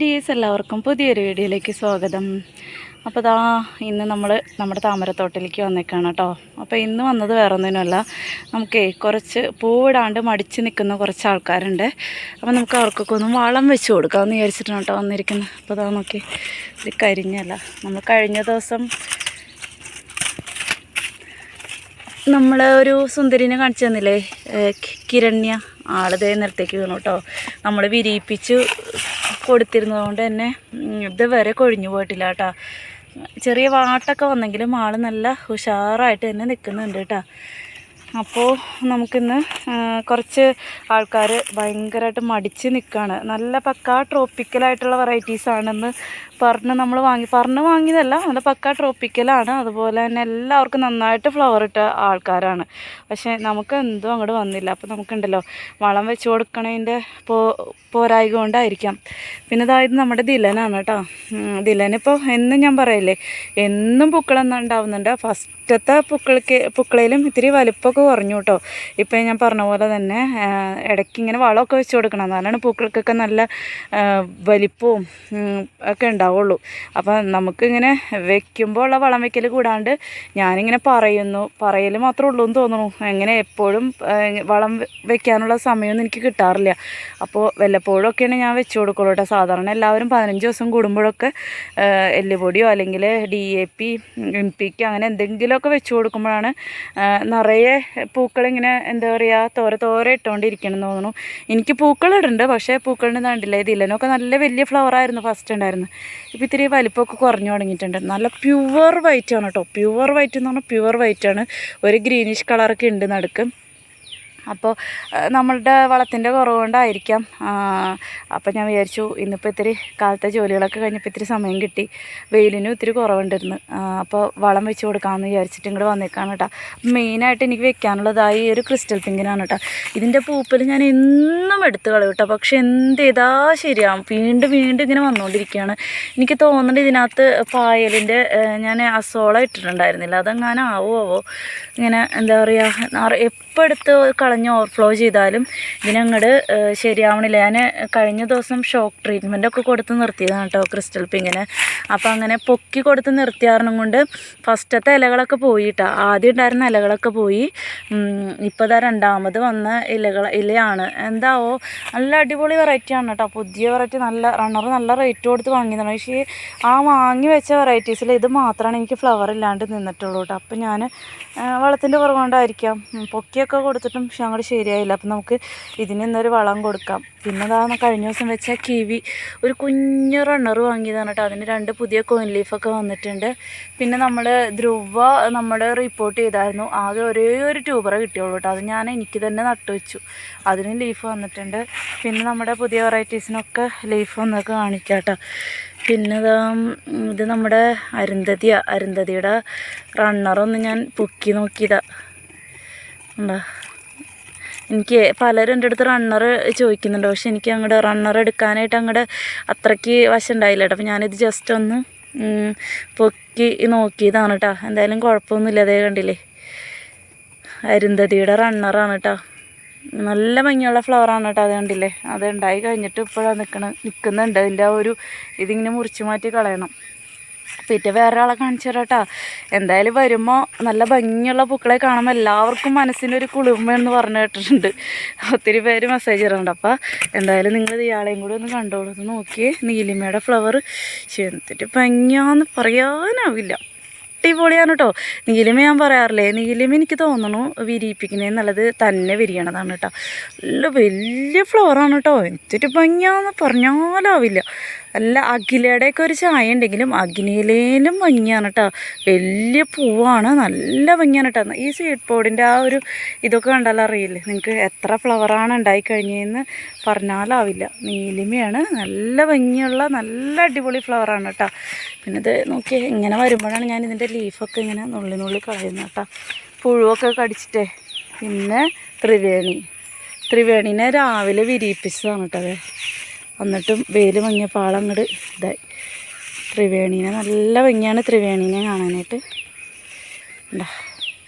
Dears എല്ലാവർക്കും പുതിയൊരു വീഡിയോയിലേക്ക് സ്വാഗതം. അപ്പോൾ ദാ ഇന്ന് നമ്മൾ നമ്മുടെ താമരത്തോട്ടിലേക്ക് വന്നേക്കാണ് കേട്ടോ. അപ്പോൾ ഇന്ന് വന്നത് വേറെ ഒന്നിനുമല്ല നമുക്കേ കുറച്ച് പൂവിടാണ്ട് മടിച്ച് നിൽക്കുന്ന കുറച്ച് ആൾക്കാരുണ്ട് അപ്പോൾ നമുക്ക് അവർക്കൊക്കെ ഒന്ന് വളം വെച്ച് കൊടുക്കാമെന്ന് വിചാരിച്ചിട്ടാണ് കേട്ടോ വന്നിരിക്കുന്നത്. അപ്പോൾ ദാ നോക്കി ഇത് കരിഞ്ഞല്ല. നമ്മൾ കഴിഞ്ഞ ദിവസം നമ്മൾ ഒരു സുന്ദരിനെ കാണിച്ചു തന്നില്ലേ? കിരണ്യ ആളുതേ നിലത്തേക്ക് വീണു കേട്ടോ. നമ്മൾ വിരിയിപ്പിച്ച് കൊടുത്തിരുന്നതുകൊണ്ട് തന്നെ ഇതുവരെ കൊഴിഞ്ഞു പോയിട്ടില്ല കേട്ടോ. ചെറിയ വാട്ടൊക്കെ വന്നെങ്കിലും ആൾ നല്ല ഉഷാറായിട്ട് തന്നെ നിൽക്കുന്നുണ്ട് കേട്ടോ. അപ്പോൾ നമുക്കിന്ന് കുറച്ച് ആൾക്കാർ ഭയങ്കരമായിട്ട് മടിച്ച് നിൽക്കുകയാണ് നല്ല പക്കാ ട്രോപ്പിക്കലായിട്ടുള്ള വെറൈറ്റീസ് ആണെന്ന് പറഞ്ഞ് നമ്മൾ വാങ്ങി പറഞ്ഞ് വാങ്ങിയതല്ല നല്ല പക്ക ട്രോപ്പിക്കലാണ്. അതുപോലെ തന്നെ എല്ലാവർക്കും നന്നായിട്ട് ഫ്ലവർ ഇട്ട ആൾക്കാരാണ്. പക്ഷേ നമുക്ക് എന്തോ അങ്ങോട്ട് വന്നില്ല. അപ്പോൾ നമുക്കുണ്ടല്ലോ വളം വെച്ച് കൊടുക്കണതിന്റെ പോ പോരായ കൊണ്ടായിരിക്കാം പിന്നെ അതായത് നമ്മുടെ ദിലനാണ് കേട്ടോ ദിലനിപ്പോൾ എന്നും ഞാൻ പറയില്ലേ എന്നും പൂക്കളൊന്നും ഉണ്ടാവുന്നുണ്ട്. ഫസ്റ്റത്തെ പൂക്കൾക്ക് പൂക്കളയിലും ഇത്തിരി വലിപ്പമൊക്കെ കുറഞ്ഞു കേട്ടോ ഇപ്പം ഞാൻ പറഞ്ഞ പോലെ തന്നെ ഇടയ്ക്ക് ഇങ്ങനെ വളമൊക്കെ വെച്ച് കൊടുക്കണം. എന്നാലാണ് പൂക്കൾക്കൊക്കെ നല്ല വലിപ്പവും ഒക്കെ ഒക്കെ ഉണ്ടാവുള്ളൂ. അപ്പം നമുക്കിങ്ങനെ വെക്കുമ്പോൾ ഉള്ള വളം വെക്കൽ കൂടാണ്ട് ഞാനിങ്ങനെ പറയുന്നു. പറയൽ മാത്രമേ ഉള്ളൂ എന്ന് തോന്നുന്നു. അങ്ങനെ എപ്പോഴും വളം വെക്കാനുള്ള സമയമൊന്നും എനിക്ക് കിട്ടാറില്ല. അപ്പോൾ വല്ലപ്പോഴൊക്കെയാണ് ഞാൻ വെച്ച് കൊടുക്കുള്ളൂ കേട്ടോ. സാധാരണ എല്ലാവരും പതിനഞ്ച് ദിവസം കൂടുമ്പോഴൊക്കെ എല്ലുപൊടിയോ അല്ലെങ്കിൽ ഡി എ പി എം പിക്ക് അങ്ങനെ എന്തെങ്കിലുമൊക്കെ വെച്ച് കൊടുക്കുമ്പോഴാണ് നിറയെ പൂക്കളിങ്ങനെ എന്താ പറയുക തോര തോര ഇട്ടുകൊണ്ടിരിക്കണം എന്ന് തോന്നുന്നു. എനിക്ക് പൂക്കളിടുന്നുണ്ട് പക്ഷേ പൂക്കളിന് കണ്ടില്ല ഇതില്ലനൊക്കെ നല്ല വലിയ ഫ്ലവർ ആയിരുന്നു ഫസ്റ്റ് ഉണ്ടായിരുന്നു ഇപ്പോൾ ഇത്തിരി വലിപ്പമൊക്കെ കുറഞ്ഞു തുടങ്ങിയിട്ടുണ്ട്. നല്ല പ്യുവർ വൈറ്റ് ആണ് കേട്ടോ. പ്യുവർ വൈറ്റ് എന്ന് പറഞ്ഞാൽ പ്യുവർ വൈറ്റ് ആണ്. ഒരു ഗ്രീനിഷ് കളറൊക്കെ ഉണ്ട് നടുക്ക്. അപ്പോൾ നമ്മളുടെ വളത്തിന്റെ കുറവ് കൊണ്ടായിരിക്കാം അപ്പോൾ ഞാൻ വിചാരിച്ചു ഇന്നിപ്പോൾ ഇത്തിരി കാലത്തെ ജോലികളൊക്കെ കഴിഞ്ഞപ്പോൾ ഇത്തിരി സമയം കിട്ടി. വെയിലിനും ഇത്തിരി കുറവുണ്ടായിരുന്നു. അപ്പോൾ വളം വെച്ച് കൊടുക്കാമെന്ന് വിചാരിച്ചിട്ട് ഇങ്ങോട്ട് വന്നേക്കാണ് കേട്ടോ. മെയിനായിട്ട് എനിക്ക് വെക്കാനുള്ളതായി ഒരു ക്രിസ്റ്റൽ പിങ്കിനാണ് കേട്ടോ. ഇതിന്റെ പൂപ്പൽ ഞാൻ എന്നും എടുത്ത് കളയും കേട്ടോ. പക്ഷേ എന്ത് ചെയ്താൽ ശരിയാവും. വീണ്ടും വീണ്ടും ഇങ്ങനെ വന്നുകൊണ്ടിരിക്കുകയാണ്. എനിക്ക് തോന്നുന്നുണ്ട് ഇതിനകത്ത് പായലിന്റെ ഞാൻ അസോള ഇട്ടിട്ടുണ്ടായിരുന്നില്ല. അതെങ്ങാനും ആവോ ആവോ ഇങ്ങനെ എന്താ പറയുക എപ്പോൾ എടുത്ത് കളഞ്ഞ് ഓവർഫ്ലോ ചെയ്താലും ഇതിനങ്ങോട്ട് ശരിയാവണില്ല. ഞാൻ കഴിഞ്ഞ ദിവസം ഷോക്ക് ട്രീറ്റ്മെന്റ് ഒക്കെ കൊടുത്ത് നിർത്തിയതാണ് കേട്ടോ ക്രിസ്റ്റൽ പിങ്ങിന് അപ്പോൾ അങ്ങനെ പൊക്കി കൊടുത്ത് നിർത്തിയാരണം കൊണ്ട് ഫസ്റ്റത്തെ ഇലകളൊക്കെ പോയിട്ടാ ആദ്യം ഉണ്ടായിരുന്ന ഇലകളൊക്കെ പോയി. ഇപ്പോൾ ഇതാ രണ്ടാമത് വന്ന ഇലകൾ ഇലയാണ്. എന്താവോ നല്ല അടിപൊളി വെറൈറ്റി ആണ് കേട്ടോ പുതിയ വെറൈറ്റി നല്ല റണ്ണർ നല്ല റേറ്റ് കൊടുത്ത് വാങ്ങിയതാണ്. പക്ഷേ ആ വാങ്ങി വെച്ച വെറൈറ്റീസിൽ ഇത് മാത്രമാണ് എനിക്ക് ഫ്ലവർ ഇല്ലാണ്ട് നിന്നിട്ടുള്ളൂ കേട്ടോ അപ്പോൾ ഞാൻ വളത്തിന്റെ കുറവുകൊണ്ടായിരിക്കാം. പൊക്കിയൊക്കെ കൊടുത്തിട്ടും അങ്ങോട്ട് ശരിയായില്ല. അപ്പം നമുക്ക് ഇതിന് ഇന്നൊരു വളം കൊടുക്കാം. പിന്നെ അതാ കഴിഞ്ഞ ദിവസം വെച്ച കിവി. ഒരു കുഞ്ഞു റണ്ണർ വാങ്ങിയതാണ് കേട്ടോ. അതിന് രണ്ട് പുതിയ കോയിൻ ലീഫൊക്കെ വന്നിട്ടുണ്ട്. പിന്നെ നമ്മൾ ധ്രുവ നമ്മൾ റിപ്പോർട്ട് ചെയ്തായിരുന്നു. ആകെ ഒരേ ഒരു ട്യൂബറ കിട്ടിയുള്ളൂ കേട്ടോ. അത് ഞാൻ എനിക്ക് തന്നെ നട്ടു വെച്ചു. അതിന് ലീഫ് വന്നിട്ടുണ്ട്. പിന്നെ നമ്മുടെ പുതിയ വെറൈറ്റീസിനൊക്കെ ലീഫ് വന്നൊക്കെ കാണിക്കാം കേട്ടോ. പിന്നെ ഇതാ നമ്മുടെ അരുന്ധതിയാണ് അരുന്ധതിയുടെ റണ്ണറൊന്ന് ഞാൻ പൊക്കി നോക്കിയതാണ് എന്താ എനിക്ക് പലരും എന്റെ അടുത്ത് റണ്ണർ ചോദിക്കുന്നുണ്ട്. പക്ഷെ എനിക്ക് അങ്ങോട്ട് റണ്ണർ എടുക്കാനായിട്ട് അങ്ങോട്ട് അത്രയ്ക്ക് വശം ഉണ്ടായില്ല കേട്ടോ. അപ്പോൾ ഞാനിത് ജസ്റ്റ് ഒന്ന് പൊക്കി നോക്കിയതാണ് കേട്ടോ. എന്തായാലും കുഴപ്പമൊന്നുമില്ല. അതേ കണ്ടില്ലേ? അരുന്ധതിയുടെ റണ്ണറാണ് കേട്ടോ. നല്ല ഭംഗിയുള്ള ഫ്ലവറാണ് കേട്ടോ. അത് കണ്ടില്ലേ? അത് ഉണ്ടായി കഴിഞ്ഞിട്ട് ഇപ്പോഴാണ് നിൽക്കണ നിൽക്കുന്നുണ്ട് അതിന്റെ ആ ഒരു ഇതിങ്ങനെ മുറിച്ച് മാറ്റി കളയണം. പിന്നെ വേറെ ആളെ കാണിച്ചു തരാം കേട്ടോ എന്തായാലും വരുമ്പോൾ നല്ല ഭംഗിയുള്ള പൂക്കളെ കാണുമ്പോൾ എല്ലാവർക്കും മനസ്സിനൊരു കുളിർമയെന്ന് പറഞ്ഞു കേട്ടിട്ടുണ്ട്. ഒത്തിരി പേര് മെസ്സേജ് തരുന്നുണ്ട് അപ്പോൾ എന്തായാലും നിങ്ങൾ ഇയാളെയും കൂടി ഒന്ന് കണ്ടോളൂ. എന്ന് നോക്കിയേ. നീലിമയുടെ ഫ്ലവർ ചെന്നിട്ട് ഭംഗിയാന്ന് പറയാനാവില്ല. അടിപൊളിയാണ് കേട്ടോ നീലിമ ഞാൻ പറയാറില്ലേ? നീലിമ എനിക്ക് തോന്നണു വിരിയിപ്പിക്കുന്നത് നല്ലത് തന്നെ വിരിയണതാണ് കേട്ടോ നല്ല വലിയ ഫ്ലവറാണ് കേട്ടോ എന്നിട്ട് ഭംഗിയാന്ന് പറഞ്ഞാലാവില്ല. നല്ല അഖിലയുടെയൊക്കെ ഒരു ചായ ഉണ്ടെങ്കിലും അഗ്നിയിലേലും ഭംഗിയാണ് കേട്ടോ വലിയ പൂവാണ്. നല്ല ഭംഗിയാണ് കേട്ടോ ഈ സ്വീറ്റ് പോഡിന്റെ ആ ഒരു ഇതൊക്കെ കണ്ടാൽ അറിയില്ലേ? നിങ്ങൾക്ക് എത്ര ഫ്ലവറാണ് ഉണ്ടായി കഴിഞ്ഞതെന്ന് പറഞ്ഞാലാവില്ല. നീലിമയാണ്. നല്ല ഭംഗിയുള്ള നല്ല അടിപൊളി ഫ്ലവറാണ് കേട്ടോ പിന്നെ ഇത് നോക്കിയേ ഇങ്ങനെ വരുമ്പോഴാണ് ഞാൻ ഇതിന്റെ ലീഫൊക്കെ ഇങ്ങനെ നുള്ളി നുള്ളി കളയുന്നത് കേട്ടോ പുഴുവൊക്കെ കടിച്ചിട്ടേ. പിന്നെ ത്രിവേണി. ത്രിവേണീനെ രാവിലെ വിരിയിപ്പിച്ചതാണ് കേട്ടോ അതെ എന്നിട്ടും വെയിൽ മങ്ങിയപ്പോൾ ആളങ്ങോട്ട് ഇതായി. ത്രിവേണീനെ നല്ല ഭംഗിയാണ് ത്രിവേണീനെ കാണാനായിട്ട്. ഉണ്ടാ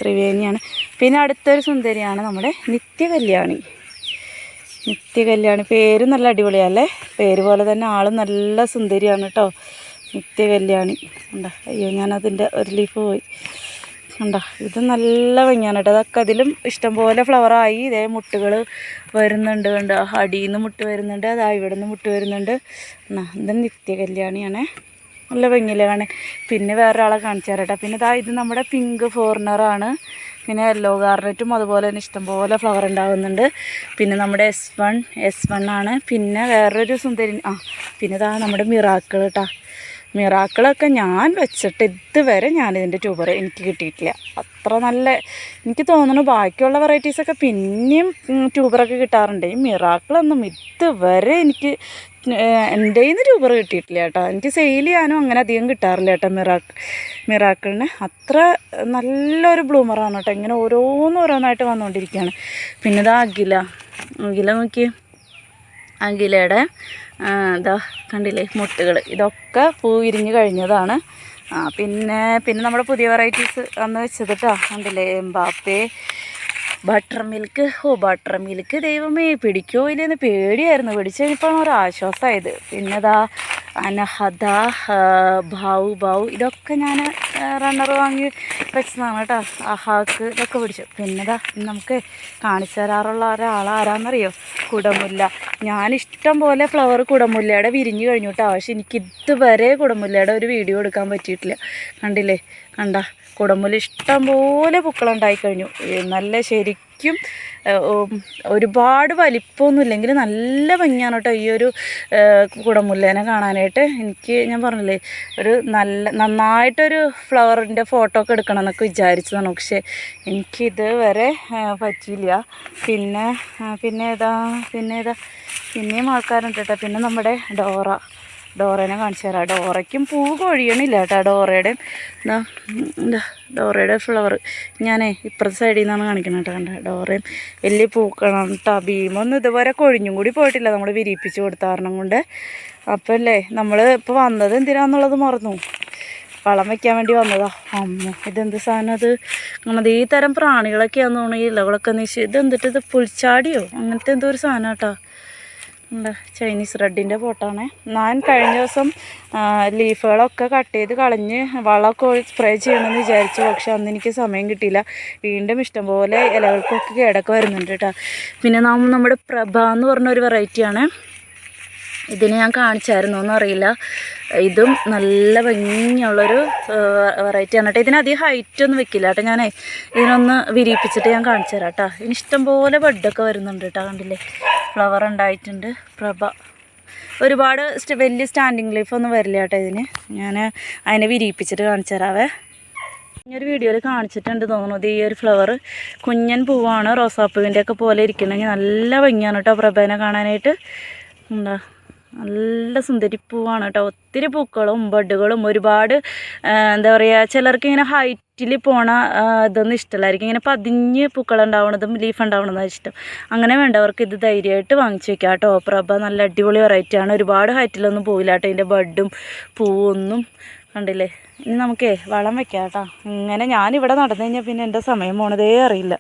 ത്രിവേണിയാണ്. പിന്നെ അടുത്തൊരു സുന്ദരിയാണ് നമ്മുടെ നിത്യകല്യാണി. നിത്യ കല്യാണി പേര് നല്ല അടിപൊളിയല്ലേ? പേര് പോലെ തന്നെ ആളും നല്ല സുന്ദരിയാണ് കേട്ടോ. നിത്യ കല്യാണി ഉണ്ടാ അയ്യോ ഞാനതിന്റെ ഒരു ലീഫ് പോയി. ഉണ്ടോ ഇത് നല്ല ഭംഗിയാണ് കേട്ടോ. അതൊക്കെ അതിലും ഇഷ്ടംപോലെ ഫ്ലവറായി ഇതേ മുട്ടുകൾ വരുന്നുണ്ട് കണ്ടോ. അടിയിൽ നിന്ന് മുട്ട് വരുന്നുണ്ട് അതാ ഇവിടെ നിന്ന് മുട്ട് വരുന്നുണ്ട്. എന്നാ ഇത് നിത്യ കല്യാണിയാണേ നല്ല ഭംഗിയില്ലേ പിന്നെ വേറൊരാളെ കാണിച്ചു തരാം പിന്നെ ഇതാ ഇത് നമ്മുടെ പിങ്ക് ഫോറിനറാണ് പിന്നെ യെല്ലോ ഗാർണറ്റും അതുപോലെ തന്നെ ഇഷ്ടംപോലെ ഫ്ലവർ ഉണ്ടാകുന്നുണ്ട് പിന്നെ നമ്മുടെ എസ് വൺ എസ് വൺ ആണ്. പിന്നെ വേറൊരു സുന്ദരി ആ പിന്നെ ഇതാ നമ്മുടെ മിറാക്കിൾ കേട്ടോ മിറാക്കിളൊക്കെ ഞാൻ വെച്ചിട്ട് ഇതുവരെ ഞാനിതിന്റെ ട്യൂബർ എനിക്ക് കിട്ടിയിട്ടില്ല. അത്ര നല്ല എനിക്ക് തോന്നുന്നു ബാക്കിയുള്ള വെറൈറ്റീസൊക്കെ പിന്നെയും ട്യൂബറൊക്കെ കിട്ടാറുണ്ട്. ഈ മിറാക്കിളൊന്നും ഇതുവരെ എനിക്ക് എന്റെ നിന്ന് ട്യൂബർ കിട്ടിയിട്ടില്ല കേട്ടോ. എനിക്ക് സെയിൽ ചെയ്യാനും അങ്ങനെ അധികം കിട്ടാറില്ല കേട്ടോ മിറാക്ക് മിറാക്കിളിന്. അത്ര നല്ലൊരു ബ്ലൂമറാണ് കേട്ടോ. ഇങ്ങനെ ഓരോന്നോരോന്നായിട്ട് വന്നുകൊണ്ടിരിക്കുകയാണ് പിന്നെ ഇതാ അഖില. അഖില നോക്കി അഖിലയുടെ എന്താ കണ്ടില്ലേ മുട്ടുകൾ. ഇതൊക്കെ പൂ വിരിഞ്ഞ് കഴിഞ്ഞതാണ്. ആ പിന്നെ പിന്നെ നമ്മുടെ പുതിയ വെറൈറ്റീസ് അന്ന് വെച്ചത് കേട്ടോ കണ്ടില്ലേ എംബാപ്പേ. ബട്ടർ മിൽക്ക് ഓ ബട്ടർ മിൽക്ക് ദൈവമേ പിടിക്കോ ഇല്ലെന്ന് പേടിയായിരുന്നു. പിടിച്ചു കഴിഞ്ഞപ്പോൾ ഒരു ആശ്വാസമായത് പിന്നെതാ അനഹദ ഭാവു ഭാവു ഇതൊക്കെ ഞാൻ റണ്ണർ വാങ്ങി വെച്ചതാണ് കേട്ടോ. അഹാക്ക് ഇതൊക്കെ പിടിച്ചു. പിന്നെ ഇതാ നമുക്ക് കാണിച്ചു തരാറുള്ള ഒരാളാരാന്നറിയോ കുടമുല്ല. ഞാനിഷ്ടം പോലെ ഫ്ലവർ കുടമുല്ലയുടെ വിരിഞ്ഞു കഴിഞ്ഞു കേട്ടോ. പക്ഷെ എനിക്ക് ഇതുവരെ കുടമുല്ലയുടെ ഒരു വീഡിയോ എടുക്കാൻ പറ്റിയിട്ടില്ല. കണ്ടില്ലേ? കണ്ട? കുടമുല്ല ഇഷ്ടം പോലെ പൂക്കളുണ്ടായി കഴിഞ്ഞു. നല്ല ശരിക്കും ഉം, ഒരുപാട് വലിപ്പമൊന്നും ഇല്ലെങ്കിൽ നല്ല ഭംഗിയാണ് കേട്ടോ ഈ ഒരു കുടമുല്ലേനെ കാണാനായിട്ട്. എനിക്ക് ഞാൻ പറഞ്ഞില്ലേ ഒരു നല്ല നന്നായിട്ടൊരു ഫ്ലവറിന്റെ ഫോട്ടോ ഒക്കെ എടുക്കണം എന്നൊക്കെ വിചാരിച്ചതാണ്. പക്ഷേ എനിക്കിത് വരെ പറ്റിയില്ല. പിന്നെ പിന്നെ ഏതാ പിന്നെ ഏതാ പിന്നെയും ആൾക്കാരുണ്ട് കേട്ടോ പിന്നെ നമ്മുടെ ഡോറ. ഡോറേനെ കാണിച്ചു തരാം. ഡോറയ്ക്കും പൂ കൊഴിയണില്ല കേട്ടോ ഡോറയുടെ എന്താ എന്താ ഡോറയുടെ ഫ്ലവർ. ഞാനേ ഇപ്പുറത്തെ സൈഡിൽ നിന്നാണ് കാണിക്കുന്നത് കേട്ടോ കണ്ട? ഡോറയും വലിയ പൂക്കണം കേട്ടോ ഭീമൊന്നും ഇതുവരെ കൊഴിഞ്ഞും കൂടി പോയിട്ടില്ല. നമ്മൾ വിരിയിപ്പിച്ച് കൊടുത്ത കാരണം കൊണ്ട്. അപ്പം അല്ലേ നമ്മൾ ഇപ്പോൾ വന്നത് എന്തിനാന്നുള്ളത് മറന്നു. വളം വെക്കാൻ വേണ്ടി വന്നതാ. അമ്മ ഇതെന്ത് സാധനം അത്? അങ്ങനത്തെ ഈ തരം പ്രാണികളൊക്കെയാന്ന് തോന്നുന്നു ഈ ഇലകളൊക്കെ നീശ് ഇതെന്തിട്ട് ഇത് പുൽച്ചാടിയോ? അങ്ങനത്തെ എന്തോ ഒരു സാധനം കേട്ടോ ചൈനീസ് റെഡിന്റെ പോട്ടാണ്. ഞാൻ കഴിഞ്ഞ ദിവസം ലീഫുകളൊക്കെ കട്ട് ചെയ്ത് കളഞ്ഞ് വളമൊക്കെ സ്പ്രേ ചെയ്യണമെന്ന് വിചാരിച്ചു. പക്ഷെ അന്ന് എനിക്ക് സമയം കിട്ടിയില്ല. വീണ്ടും ഇഷ്ടംപോലെ ഇലകൾക്കൊക്കെ കേടൊക്കെ വരുന്നുണ്ട് കേട്ടോ പിന്നെ നാം നമ്മുടെ പ്രഭ എന്ന് പറഞ്ഞ ഒരു വെറൈറ്റിയാണ് ഇതിന് ഞാൻ കാണിച്ചായിരുന്നു എന്നറിയില്ല. ഇതും നല്ല ഭംഗിയുള്ളൊരു വെറൈറ്റിയാണ് കേട്ടോ. ഇതിനധികം ഹൈറ്റ് ഒന്നും വെക്കില്ല കേട്ടോ ഞാനേ. ഇതിനൊന്ന് വിരിയിപ്പിച്ചിട്ട് ഞാൻ കാണിച്ചു തരാം കേട്ടോ. ഇതിന് ഇഷ്ടംപോലെ ബഡൊക്കെ വരുന്നുണ്ട് കേട്ടോ കണ്ടില്ലേ? ഫ്ലവർ ഉണ്ടായിട്ടുണ്ട്. പ്രഭ. ഒരുപാട് വലിയ സ്റ്റാൻഡിങ് ലീഫ് ഒന്നും വരില്ല കേട്ടോ ഇതിന്. ഞാൻ അതിനെ വിരിയിപ്പിച്ചിട്ട് കാണിച്ചു തരാവേ ഒരു വീഡിയോയിൽ കാണിച്ചിട്ടുണ്ട് തോന്നുന്നത് ഈ ഒരു ഫ്ലവർ കുഞ്ഞൻ പൂവാണ് റോസാപ്പൂവിന്റെ ഒക്കെ പോലെ ഇരിക്കണമെങ്കിൽ നല്ല ഭംഗിയാണ് കേട്ടോ പ്രഭേനെ കാണാനായിട്ട്. എന്താ നല്ല സുന്ദരി പൂവാണ് കേട്ടോ. ഒത്തിരി പൂക്കളും ബഡുകളും ഒരുപാട് എന്താ പറയുക ചിലർക്ക് ഇങ്ങനെ ഹൈറ്റിൽ പോണ ഇതൊന്നും ഇഷ്ടമല്ലായിരിക്കും. ഇങ്ങനെ പതിഞ്ഞ് പൂക്കൾ ഉണ്ടാവണതും ലീഫ് ഉണ്ടാവണതാണ് ഇഷ്ടം. അങ്ങനെ വേണ്ടവർക്ക് ഇത് ധൈര്യമായിട്ട് വാങ്ങിച്ചു വെക്കാം കേട്ടോ. പ്രഭ നല്ല അടിപൊളി വെറൈറ്റിയാണ് ഒരുപാട് ഹൈറ്റിലൊന്നും പോവില്ല കേട്ടോ. ഇതിന്റെ ബഡും പൂവൊന്നും കണ്ടില്ലേ? ഇനി നമുക്കേ വളം വെക്കാം കേട്ടോ. ഇങ്ങനെ ഞാനിവിടെ നടന്നു കഴിഞ്ഞാൽ പിന്നെ എന്റെ സമയം പോണതേ അറിയില്ല.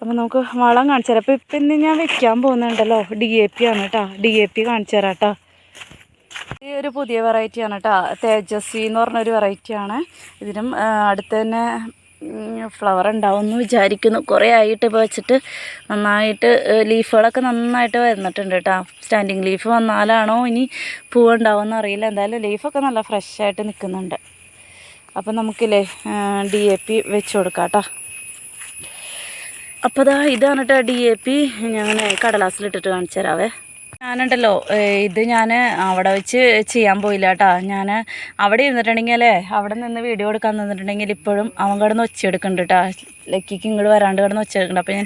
അപ്പോൾ നമുക്ക് വളം കാണിച്ചു തരാം. അപ്പോൾ ഇപ്പം ഇന്ന് ഞാൻ വെക്കാൻ പോകുന്നുണ്ടല്ലോ. ഡി എ പി ആണ് കേട്ടോ ഡി എ പി കാണിച്ചു തരാം കേട്ടോ ഈ ഒരു പുതിയ വെറൈറ്റി ആണ് കേട്ടോ തേജസ്വി എന്ന് പറഞ്ഞൊരു വെറൈറ്റി ആണ്. ഇതിനും അടുത്ത് തന്നെ ഫ്ലവർ ഉണ്ടാവുമെന്ന് വിചാരിക്കുന്നു. കുറേ ആയിട്ട് ഇപ്പോൾ വെച്ചിട്ട് നന്നായിട്ട് ലീഫുകളൊക്കെ നന്നായിട്ട് വരുന്നിട്ടുണ്ട് കേട്ടോ സ്റ്റാൻഡിങ് ലീഫ് വന്നാലാണോ ഇനി പൂവുണ്ടാവുമെന്ന് അറിയില്ല. എന്തായാലും ലീഫൊക്കെ നല്ല ഫ്രഷ് ആയിട്ട് നിൽക്കുന്നുണ്ട്. അപ്പം നമുക്കില്ലേ ഡി എ പി വെച്ച് കൊടുക്കാം കേട്ടോ അപ്പോൾ ദാ ഇതാണ് കേട്ടോ ഡി എ പി ഞാൻ കടലാസിലിട്ടിട്ട് കാണിച്ചു തരാവേ ഞാനുണ്ടല്ലോ ഇത് ഞാൻ അവിടെ വെച്ച് ചെയ്യാൻ പോയില്ല കേട്ടോ ഞാൻ അവിടെ ഇരുന്നിട്ടുണ്ടെങ്കിൽ അല്ലേ അവിടെ നിന്ന് വീഡിയോ എടുക്കാൻ നിന്നിട്ടുണ്ടെങ്കിൽ ഇപ്പോഴും അവൻ കിടന്ന് ഒച്ചയെടുക്കുന്നുണ്ട് കേട്ടോ ലക്കിക്ക് ഇങ്ങോട്ട് വരാണ്ട് കിടന്ന് ഒച്ചയെടുക്കുന്നുണ്ട്. അപ്പോൾ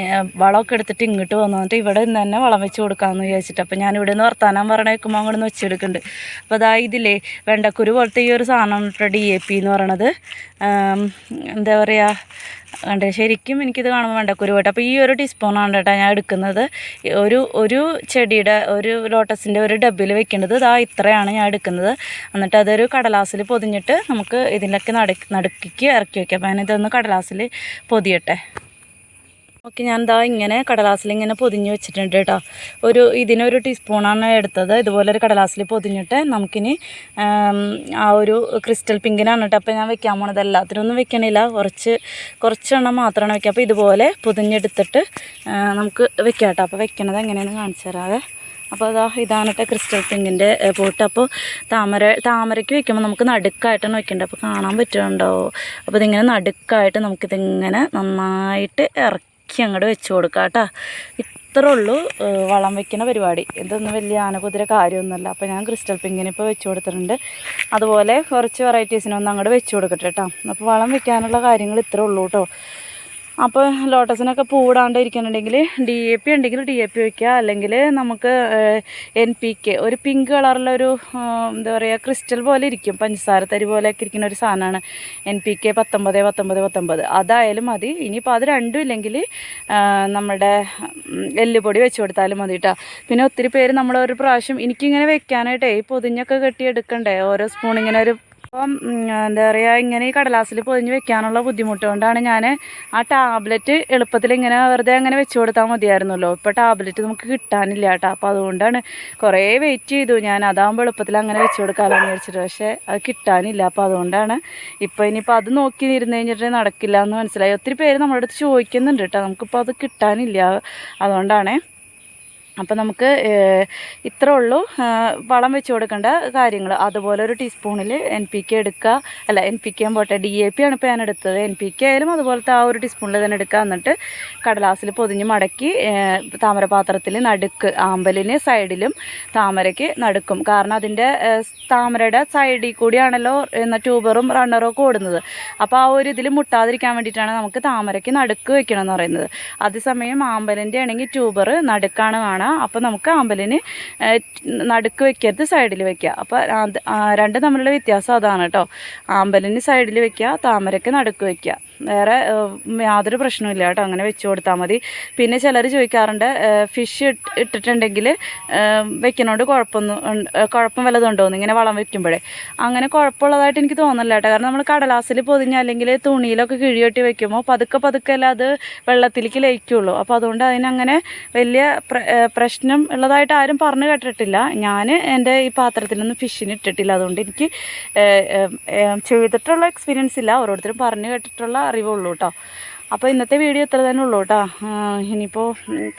ഞാൻ വളമൊക്കെ എടുത്തിട്ട് ഇങ്ങോട്ട് വന്നു. എന്നിട്ട് ഇവിടെ നിന്ന് തന്നെ വളം വെച്ച് കൊടുക്കാമെന്ന് വിചാരിച്ചിട്ട് അപ്പോൾ ഞാൻ ഇവിടെ നിന്ന് വർത്താനം പറഞ്ഞേക്കുമ്പോൾ അങ്ങോട്ട് നിന്ന് ഒച്ചയെടുക്കുന്നുണ്ട്. അപ്പോൾ അതാ ഇതില്ലേ വെണ്ടക്കുരു പോലത്തെ ഈ ഒരു സാധനം ഡി എ പി എന്ന് പറയണത്. എന്താ പറയുക കണ്ടേ ശരിക്കും എനിക്കിത് കാണുമ്പോൾ വേണ്ട കുരുവട്ട അപ്പോൾ ഈ ഒരു ടീസ്പൂണാണ് കേട്ടോ ഞാൻ എടുക്കുന്നത്. ഒരു ഒരു ചെടിയുടെ ഒരു ലോട്ടസിന്റെ ഒരു ഡബ്ബിൽ വെക്കേണ്ടത് ഇതാ ഇത്രയാണ് ഞാൻ എടുക്കുന്നത്. എന്നിട്ട് അതൊരു കടലാസിൽ പൊതിഞ്ഞിട്ട് നമുക്ക് ഇതിലൊക്കെ നട നടുക്കിക്ക് ഇറക്കി വയ്ക്കാം അപ്പോൾ ഞാനിതൊന്ന് കടലാസിൽ പൊതിയട്ടെ. ഓക്കെ ഞാൻ ദാ ഇങ്ങനെ കടലാസിൽ ഇങ്ങനെ പൊതിഞ്ഞ് വെച്ചിട്ടുണ്ട് കേട്ടോ. ഒരു ഇതിനൊരു ടീസ്പൂണാണ് എടുത്തത്. ഇതുപോലെ ഒരു കടലാസിൽ പൊതിഞ്ഞിട്ട് നമുക്കിനി ആ ഒരു ക്രിസ്റ്റൽ പിങ്കിനാണ് കേട്ടോ. അപ്പോൾ ഞാൻ വെക്കാൻ പോണത് എല്ലാത്തിനൊന്നും വെക്കണില്ല. കുറച്ച് കുറച്ചെണ്ണം മാത്രമാണ് വെക്കുക. അപ്പോൾ ഇതുപോലെ പൊതിഞ്ഞെടുത്തിട്ട് നമുക്ക് വെക്കാം കേട്ടോ. അപ്പോൾ വെക്കണത് എങ്ങനെയെന്ന് കാണിച്ചു തരാതെ അപ്പോൾ അതാ ഇതാണ് കേട്ടോ ക്രിസ്റ്റൽ പിങ്കിന്റെ പോട്ട്. അപ്പോൾ താമര താമരയ്ക്ക് വെക്കുമ്പോൾ നമുക്ക് നടുക്കായിട്ടാണ് വെക്കേണ്ടത് അപ്പോൾ കാണാൻ പറ്റുന്നുണ്ടോ? അപ്പോൾ ഇതിങ്ങനെ നടുക്കായിട്ട് നമുക്കിതിങ്ങനെ നന്നായിട്ട് ഇറക്കി അങ്ങോട്ട് വെച്ച് കൊടുക്കാം കേട്ടോ ഇത്രേ ഉള്ളൂ വളം വെക്കുന്ന പരിപാടി. ഇതൊന്നും വലിയ ആനകുതിര കാര്യമൊന്നുമല്ല. അപ്പോൾ ഞാൻ ക്രിസ്റ്റൽ പിങ്കിന് ഇപ്പോൾ വെച്ച് കൊടുത്തിട്ടുണ്ട്. അതുപോലെ കുറച്ച് വെറൈറ്റീസിനൊന്നും അങ്ങോട്ട് വെച്ച് കൊടുക്കട്ടെ കേട്ടോ അപ്പോൾ വളം വെക്കാനുള്ള കാര്യങ്ങൾ ഇത്രേ ഉള്ളൂ കേട്ടോ അപ്പോൾ ലോട്ടസിനൊക്കെ പൂടാണ്ട് ഇരിക്കുന്നുണ്ടെങ്കിൽ ഡി എ പി ഉണ്ടെങ്കിൽ ഡി എ പി വയ്ക്കുക അല്ലെങ്കിൽ നമുക്ക് എൻ പി കെ ഒരു പിങ്ക് കളറിലൊരു എന്താ പറയുക ക്രിസ്റ്റൽ പോലെ ഇരിക്കും. പഞ്ചസാര തരി പോലെയൊക്കെ ഇരിക്കുന്ന ഒരു സാധനമാണ് എൻ പി കെ പത്തൊമ്പത് പത്തൊമ്പത് പത്തൊമ്പത്. അതായാലും മതി. ഇനിയിപ്പോൾ അത് രണ്ടും ഇല്ലെങ്കിൽ നമ്മുടെ എല്ലുപൊടി വെച്ച് കൊടുത്താലും മതി കേട്ടോ പിന്നെ ഒത്തിരി പേര് നമ്മളൊരു പ്രാവശ്യം എനിക്കിങ്ങനെ വെക്കാനായിട്ടേ ഈ പൊതിഞ്ഞൊക്കെ കെട്ടി എടുക്കണ്ടേ ഓരോ സ്പൂൺ ഇങ്ങനെ ഒരു അപ്പം എന്താ പറയുക ഇങ്ങനെ ഈ കടലാസിൽ പൊതിഞ്ഞ് വെക്കാനുള്ള ബുദ്ധിമുട്ട് കൊണ്ടാണ് ഞാൻ ആ ടാബ്ലറ്റ് എളുപ്പത്തിൽ ഇങ്ങനെ വെറുതെ അങ്ങനെ വെച്ച് കൊടുത്താൽ മതിയായിരുന്നല്ലോ. ഇപ്പോൾ ടാബ്ലറ്റ് നമുക്ക് കിട്ടാനില്ല കേട്ടോ അപ്പോൾ അതുകൊണ്ടാണ് കുറേ വെയിറ്റ് ചെയ്തു. ഞാൻ അതാകുമ്പോൾ എളുപ്പത്തിൽ അങ്ങനെ വെച്ച് കൊടുക്കാമെന്ന് വിചാരിച്ചിട്ട്. പക്ഷേ അത് കിട്ടാനില്ല. അപ്പോൾ അതുകൊണ്ടാണ് ഇപ്പോൾ ഇനിയിപ്പോൾ അത് നോക്കി ഇരുന്ന് കഴിഞ്ഞിട്ട് നടക്കില്ല എന്ന് മനസ്സിലായി. ഒത്തിരി പേര് നമ്മുടെ അടുത്ത് ചോദിക്കുന്നുണ്ട് കേട്ടോ നമുക്കിപ്പോൾ അത് കിട്ടാനില്ല. അതുകൊണ്ടാണേ അപ്പോൾ നമുക്ക് ഇത്രേ ഉള്ളൂ. വളം വെച്ച് കൊടുക്കേണ്ട കാര്യങ്ങൾ അതുപോലെ ഒരു ടീസ്പൂണിൽ എൻ പി കെ എടുക്കുക അല്ല എൻ പി കെ പോട്ടെ ഡി എ പി ആണ് ഇപ്പോൾ ഞാൻ എടുത്തത്. എൻ പി കെ ആയാലും അതുപോലത്തെ ആ ഒരു ടീസ്പൂണിൽ തന്നെ എടുക്കുക എന്നിട്ട് കടലാസിൽ പൊതിഞ്ഞ് മടക്കി താമരപാത്രത്തിൽ താമര പാത്രത്തിൽ നടുക്ക് ആമ്പലിന് സൈഡിലും താമരയ്ക്ക് നടുക്കും. കാരണം അതിന്റെ താമരയുടെ സൈഡിൽ കൂടിയാണല്ലോ എന്ന ട്യൂബറും റണ്ണറും ഒക്കെ ഓടുന്നത്. അപ്പോൾ ആ ഒരു ഇതിൽ മുട്ടാതിരിക്കാൻ വേണ്ടിയിട്ടാണ് നമുക്ക് താമരയ്ക്ക് നടുക്ക് വെക്കണമെന്ന് പറയുന്നത്. അതേസമയം ആമ്പലിന്റെ ആണെങ്കിൽ ട്യൂബർ നടുക്കാണ് കാണുക അപ്പോൾ നമുക്ക് അമ്പലിന് നടുക്ക് വെക്കരുത് സൈഡിൽ വെക്കുക അപ്പോൾ രണ്ട് തമ്മിലുള്ള വ്യത്യാസം അതാണ് കേട്ടോ ആമ്പലിന് സൈഡിൽ വെക്കുക താമരയ്ക്ക് നടുക്ക് വെക്കുക വേറെ യാതൊരു പ്രശ്നമില്ല കേട്ടോ. അങ്ങനെ വെച്ച് കൊടുത്താൽ മതി. പിന്നെ ചിലർ ചോദിക്കാറുണ്ട് ഫിഷ് ഇട്ടിട്ടുണ്ടെങ്കിൽ വെക്കുന്നതുകൊണ്ട് കുഴപ്പമൊന്നും കുഴപ്പം വല്ലതും ഉണ്ടോ എന്ന് ഇങ്ങനെ വളം വെക്കുമ്പോഴേ. അങ്ങനെ കുഴപ്പമുള്ളതായിട്ട് എനിക്ക് തോന്നുന്നില്ല കേട്ടോ. കാരണം നമ്മൾ കടലാസിൽ പൊതിഞ്ഞ അല്ലെങ്കിൽ തുണിയിലൊക്കെ കിഴിയൊട്ടി വെക്കുമ്പോൾ പതുക്കെ പതുക്കെ അല്ല അത് വെള്ളത്തിലേക്ക് ലയിക്കുള്ളൂ. അപ്പോൾ അതുകൊണ്ട് അതിനങ്ങനെ വലിയ പ്രശ്നം ഉള്ളതായിട്ട് ആരും പറഞ്ഞു കേട്ടിട്ടില്ല. ഞാൻ എന്റെ ഈ പാത്രത്തിലൊന്നും ഫിഷിന് ഇട്ടിട്ടില്ല. അതുകൊണ്ട് എനിക്ക് ചെയ്തിട്ടുള്ള എക്സ്പീരിയൻസ് ഇല്ല. ഓരോരുത്തരും പറഞ്ഞു കേട്ടിട്ടുള്ള അറിവുള്ളൂ കേട്ടോ അപ്പോൾ ഇന്നത്തെ വീഡിയോ ഇത്ര തന്നെ ഉള്ളൂ കേട്ടോ ഇനിയിപ്പോൾ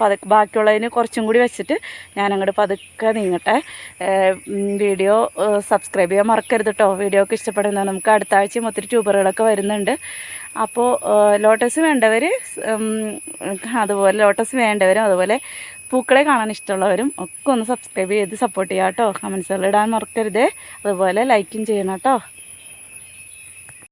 പതുക്കെ ബാക്കിയുള്ളതിന് കുറച്ചും കൂടി വെച്ചിട്ട് ഞാൻ അങ്ങോട്ട് പതുക്കെ നീങ്ങട്ടെ. വീഡിയോ സബ്സ്ക്രൈബ് ചെയ്യാൻ മറക്കരുത് കേട്ടോ വീഡിയോ ഒക്കെ ഇഷ്ടപ്പെടുന്ന നമുക്ക് അടുത്ത ആഴ്ചയും ഒത്തിരി ട്യൂബറുകളൊക്കെ വരുന്നുണ്ട്. അപ്പോൾ ലോട്ടസ് വേണ്ടവർ അതുപോലെ ലോട്ടസ് വേണ്ടവരും അതുപോലെ പൂക്കളെ കാണാൻ ഇഷ്ടമുള്ളവരും ഒക്കെ ഒന്ന് സബ്സ്ക്രൈബ് ചെയ്ത് സപ്പോർട്ട് ചെയ്യാം കേട്ടോ കമൻസുകൾ ഇടാൻ മറക്കരുത്. അതുപോലെ ലൈക്കും ചെയ്യണം കേട്ടോ